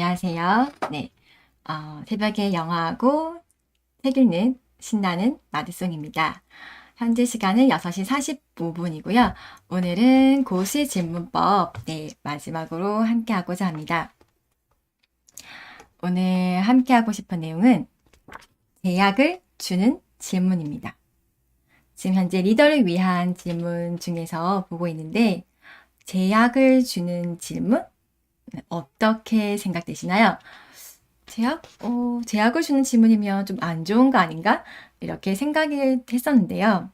안녕하세요. 네. 어, 새벽에 영어하고 책 읽는 신나는 마드송입니다. 현재 시간은 6시 45분이고요. 오늘은 고시 질문법, 네, 마지막으로 함께 하고자 합니다. 오늘 함께 하고 싶은 내용은 제약을 주는 질문입니다. 지금 현재 리더를 위한 질문 중에서 보고 있는데, 제약을 주는 질문? 어떻게 생각되시나요? 제약? 어, 제약을 주는 질문이면 좀 안 좋은 거 아닌가? 이렇게 생각을 했었는데요.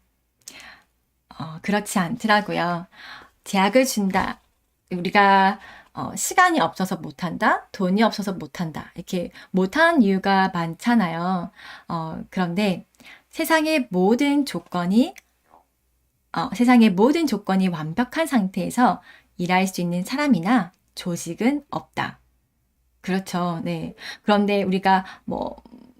어, 그렇지 않더라고요. 제약을 준다. 우리가 어, 시간이 없어서 못한다, 돈이 없어서 못한다. 이렇게 못하는 이유가 많잖아요. 어, 그런데 세상의 모든 조건이 어, 세상의 모든 조건이 완벽한 상태에서 일할 수 있는 사람이나 조직은 없다. 그렇죠. 네. 그런데 우리가 뭐,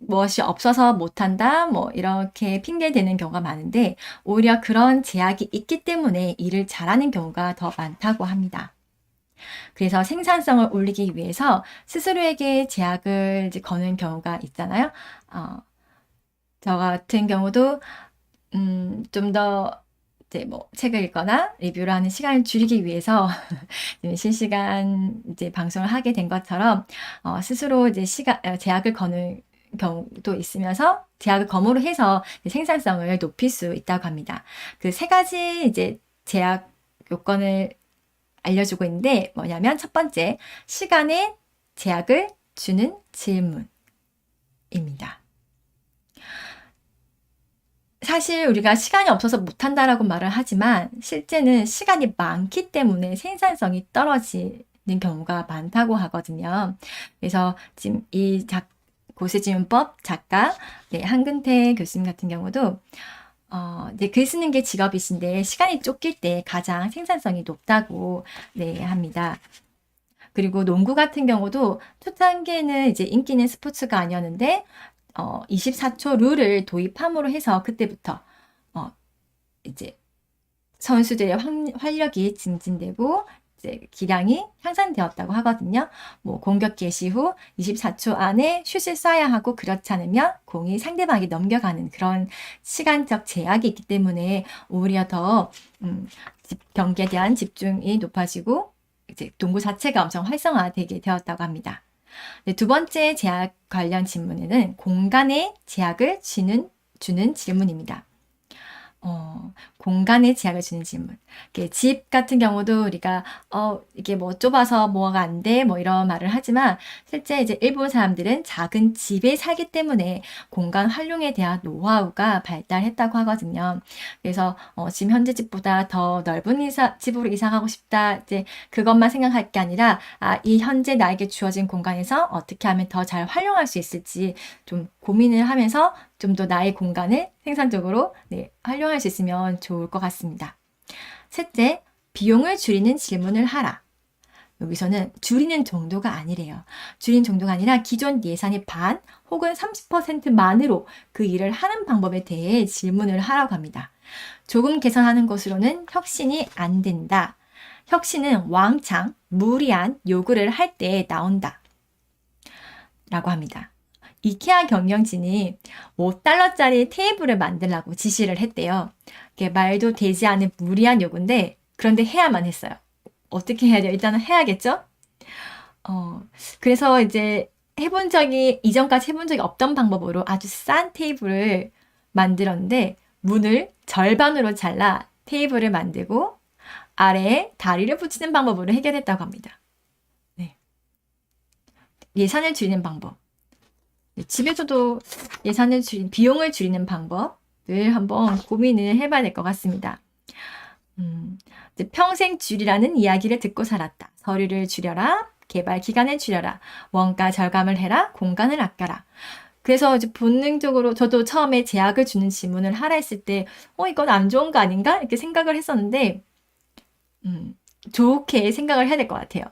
무엇이 없어서 못한다, 뭐, 이렇게 핑계 대는 경우가 많은데, 오히려 그런 제약이 있기 때문에 일을 잘하는 경우가 더 많다고 합니다. 그래서 생산성을 올리기 위해서 스스로에게 제약을 거는 경우가 있잖아요. 어, 저 같은 경우도, 음, 좀더 이제 뭐 책을 읽거나 리뷰를 하는 시간을 줄이기 위해서 실시간 이제 방송을 하게 된 것처럼 어, 스스로 이제 시간 어, 제약을 거는 경우도 있으면서 제약을 검으로 해서 생산성을 높일 수 있다고 합니다. 그 세 가지 이제 제약 요건을 알려주고 있는데 뭐냐면 첫 번째 시간에 제약을 주는 질문입니다. 사실 우리가 시간이 없어서 못한다라고 말을 하지만 실제는 시간이 많기 때문에 생산성이 떨어지는 경우가 많다고 하거든요. 그래서 지금 이 작, 고세지문법 작가 네, 한근태 교수님 같은 경우도 어, 이제 글 쓰는 게 직업이신데 시간이 쫓길 때 가장 생산성이 높다고 네, 합니다. 그리고 농구 같은 경우도 초창기에는 이제 인기는 스포츠가 아니었는데 어, 24초 룰을 도입함으로 해서 그때부터 어, 이제 선수들의 활력이 증진되고 이제 기량이 향상되었다고 하거든요. 뭐 공격 개시 후 24초 안에 슛을 쏴야 하고 그렇지 않으면 공이 상대방이 넘겨가는 그런 시간적 제약이 있기 때문에 오히려 더 음, 경기에 대한 집중이 높아지고 이제 농구 자체가 엄청 활성화되게 되었다고 합니다. 네, 두 번째 제약 관련 질문에는 공간의 제약을 주는, 주는 질문입니다. 어, 공간의 제약을 주는 질문. 집 같은 경우도 우리가 어, 이게 뭐 좁아서 뭐가 안 돼, 뭐 이런 말을 하지만 실제 이제 일본 사람들은 작은 집에 살기 때문에 공간 활용에 대한 노하우가 발달했다고 하거든요. 그래서 어, 지금 현재 집보다 더 넓은 이사, 집으로 이사 가고 싶다. 이제 그것만 생각할 게 아니라 아, 이 현재 나에게 주어진 공간에서 어떻게 하면 더 잘 활용할 수 있을지 좀 고민을 하면서 좀 더 나의 공간을 생산적으로 네, 활용할 수 있으면 좋을 것 같습니다. 셋째, 비용을 줄이는 질문을 하라. 여기서는 줄이는 정도가 아니래요. 줄인 정도가 아니라 기존 예산의 반 혹은 30%만으로 그 일을 하는 방법에 대해 질문을 하라고 합니다. 조금 개선하는 것으로는 혁신이 안 된다. 혁신은 왕창 무리한 요구를 할 때 나온다. 라고 합니다. 이케아 경영진이 5달러짜리 테이블을 만들라고 지시를 했대요. 말도 되지 않은 무리한 요구인데 그런데 해야만 했어요. 어떻게 해야 돼요? 일단은 해야겠죠? 어, 그래서 이제 해본 적이, 이전까지 해본 적이 없던 방법으로 아주 싼 테이블을 만들었는데 문을 절반으로 잘라 테이블을 만들고 아래에 다리를 붙이는 방법으로 해결했다고 합니다. 네. 예산을 줄이는 방법. 네, 집에서도 예산을 줄인, 비용을 줄이는 방법을 한번 고민을 해봐야 될 것 같습니다. 음, 평생 줄이라는 이야기를 듣고 살았다. 서류를 줄여라. 개발 기간을 줄여라. 원가 절감을 해라. 공간을 아껴라. 그래서 이제 본능적으로 저도 처음에 제약을 주는 질문을 하라 했을 때, 어, 이건 안 좋은 거 아닌가? 이렇게 생각을 했었는데, 음, 좋게 생각을 해야 될 것 같아요.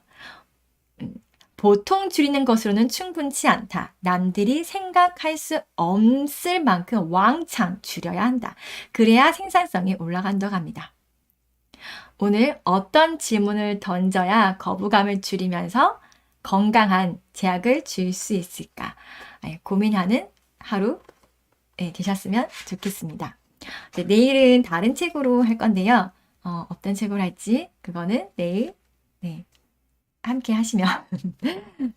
보통 줄이는 것으로는 충분치 않다. 남들이 생각할 수 없을 만큼 왕창 줄여야 한다. 그래야 생산성이 올라간다고 합니다. 오늘 어떤 질문을 던져야 거부감을 줄이면서 건강한 제약을 줄 수 있을까 예, 고민하는 하루 예, 되셨으면 좋겠습니다. 네, 내일은 다른 책으로 할 건데요. 어, 어떤 책으로 할지 그거는 내일 네, 함께 하시면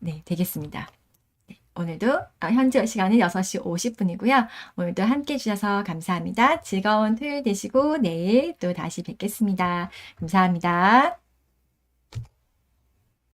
네, 되겠습니다. 네, 오늘도 어, 현재 시간은 6시 50분이고요. 오늘도 함께 해주셔서 감사합니다. 즐거운 토요일 되시고 내일 또 다시 뵙겠습니다. 감사합니다.